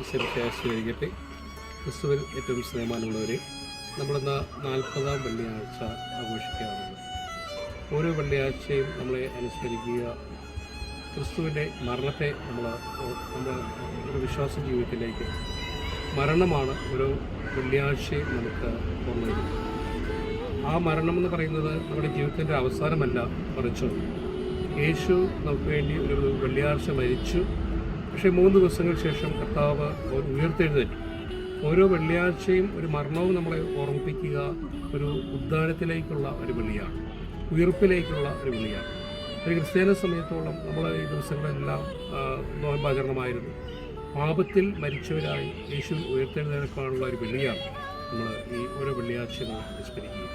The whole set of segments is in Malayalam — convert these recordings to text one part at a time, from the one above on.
സ്വീകരിക്കട്ടെ ക്രിസ്തുവിൽ ഏറ്റവും സ്നേഹമാനുള്ളവരെ നമ്മളിന്ന് നാൽപ്പതാം വെള്ളിയാഴ്ച ആഘോഷിക്കാറുണ്ട് ഓരോ വെള്ളിയാഴ്ചയും നമ്മളെ അനുസ്മരിക്കുക. ക്രിസ്തുവിന്റെ മരണത്തെ നമ്മൾ നമ്മുടെ ഒരു വിശ്വാസ ജീവിതത്തിലേക്ക് മരണമാണ് ഓരോ വെള്ളിയാഴ്ചയും നമുക്ക് ഓർമ്മ ആ മരണം എന്ന് പറയുന്നത് നമ്മുടെ ജീവിതത്തിന്റെ അവസാനമല്ല മറിച്ചു യേശു നമുക്ക് വേണ്ടി ഒരു വെള്ളിയാഴ്ച മരിച്ചു. പക്ഷേ മൂന്ന് ദിവസങ്ങൾക്ക് ശേഷം കർത്താവ് ഒരു ഉയർത്തെഴുന്നേറ്റു. ഓരോ വെള്ളിയാഴ്ചയും ഒരു മരണവും നമ്മളെ ഓർമ്മിപ്പിക്കുക ഒരു ഉദ്ധാരത്തിലേക്കുള്ള ഒരു വിളിയാണ് ഉയർപ്പിലേക്കുള്ള ഒരു വിളിയാണ് ഒരു ക്രിസ്ത്യാന സമയത്തോളം നമ്മൾ ഈ ദിവസങ്ങളെല്ലാം നോയമ്പാചരണമായിരുന്നു. പാപത്തിൽ മരിച്ചവരായി യേശു ഉയർത്തെഴുന്നേൽക്കാനുള്ള ഒരു വിളിയാണ് നമ്മൾ ഈ ഓരോ വെള്ളിയാഴ്ചകളും വിസ്മരിക്കുക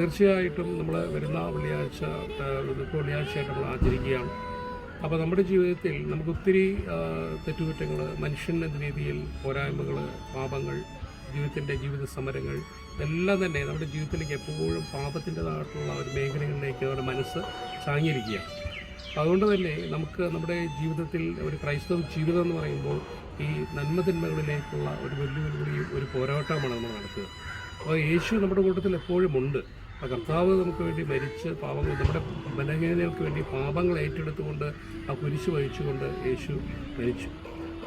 തീർച്ചയായിട്ടും നമ്മൾ വരുന്ന വെള്ളിയാഴ്ച വെള്ളിയാഴ്ചയായിട്ട് നമ്മൾ ആചരിക്കുകയാണ്. അപ്പോൾ നമ്മുടെ ജീവിതത്തിൽ നമുക്ക് ഒത്തിരി തെറ്റുകുറ്റങ്ങൾ മനുഷ്യൻ എന്ന രീതിയിൽ പോരായ്മകൾ പാപങ്ങൾ ജീവിതത്തിന്റെ ജീവിത സമരങ്ങൾ എല്ലാം തന്നെ നമ്മുടെ ജീവിതത്തിലേക്ക് എപ്പോഴും പാപത്തിന്റെതായിട്ടുള്ള ഒരു മേഖലകളിലേക്ക് നമ്മുടെ മനസ്സ് അപ്പോൾ അതുകൊണ്ട് തന്നെ നമുക്ക് നമ്മുടെ ജീവിതത്തിൽ ഒരു ക്രൈസ്തവ ജീവിതം എന്ന് പറയുമ്പോൾ ഈ നന്മതിന്മകളിലേക്കുള്ള ഒരു വെല്ലുവിളിയും ഒരു പോരാട്ടമാണ് നമ്മൾ നടത്തുക. അപ്പോൾ യേശു നമ്മുടെ കൂട്ടത്തിൽ എപ്പോഴും ഉണ്ട്. ആ കർത്താവ് നമുക്ക് വേണ്ടി മരിച്ച് പാപങ്ങൾ നമ്മുടെ ബലഹീനതകൾക്ക് വേണ്ടി പാപങ്ങൾ ഏറ്റെടുത്തുകൊണ്ട് ആ കുരിശ് വഹിച്ചുകൊണ്ട് യേശു മരിച്ചു.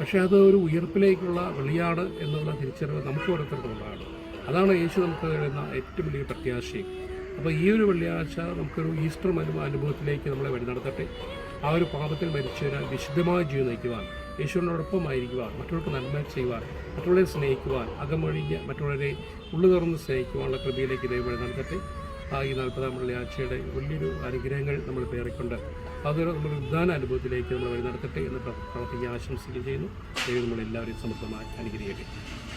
പക്ഷേ അത് ഒരു ഉയർപ്പിലേക്കുള്ള വെളിയാണ് എന്നുള്ള തിരിച്ചറിവ് നമുക്ക് ഓരോരുത്തർക്കും ഉണ്ടാകണം. അതാണ് യേശു നമുക്ക് തരുന്ന ഏറ്റവും വലിയ പ്രത്യാശയും. അപ്പോൾ ഈ ഒരു വെള്ളിയാഴ്ച നമുക്കൊരു ഈസ്റ്റർ മരുമ അനുഭവത്തിലേക്ക് നമ്മളെ വഴി നടത്തട്ടെ. ആ ഒരു പാപത്തിൽ മരിച്ചവരാൽ വിശുദ്ധമായ ജീവിതം നയിക്കുവാൻ യേശുവിനോടൊപ്പമായിരിക്കുവാൻ മറ്റുള്ളവർക്ക് നന്മ ചെയ്യുവാൻ മറ്റുള്ളവരെ സ്നേഹിക്കുവാൻ അകമൊഴിഞ്ഞ് മറ്റുള്ളവരെ ഉള്ളു തുറന്ന് സ്നേഹിക്കുവാനുള്ള കൃപയിലേക്ക് ദൈവം വഴി നടത്തട്ടെ. ആ ഈ നാൽപ്പതാം വെള്ളിയാഴ്ചയുടെ വലിയൊരു അനുഗ്രഹങ്ങൾ നമ്മൾ പേറിക്കൊണ്ട് അതൊരു നമ്മുടെ ഉദ്ധാന അനുഭവത്തിലേക്ക് നമ്മൾ വഴി നടത്തട്ടെ എന്ന് പ്ര- പ്രവർത്തിക്കാൻ ആശംസിക്കുകയും ചെയ്യുന്നു. ദൈവം നമ്മളെല്ലാവരെയും സമൃദ്ധമായി അനുഗ്രഹിക്കട്ടെ.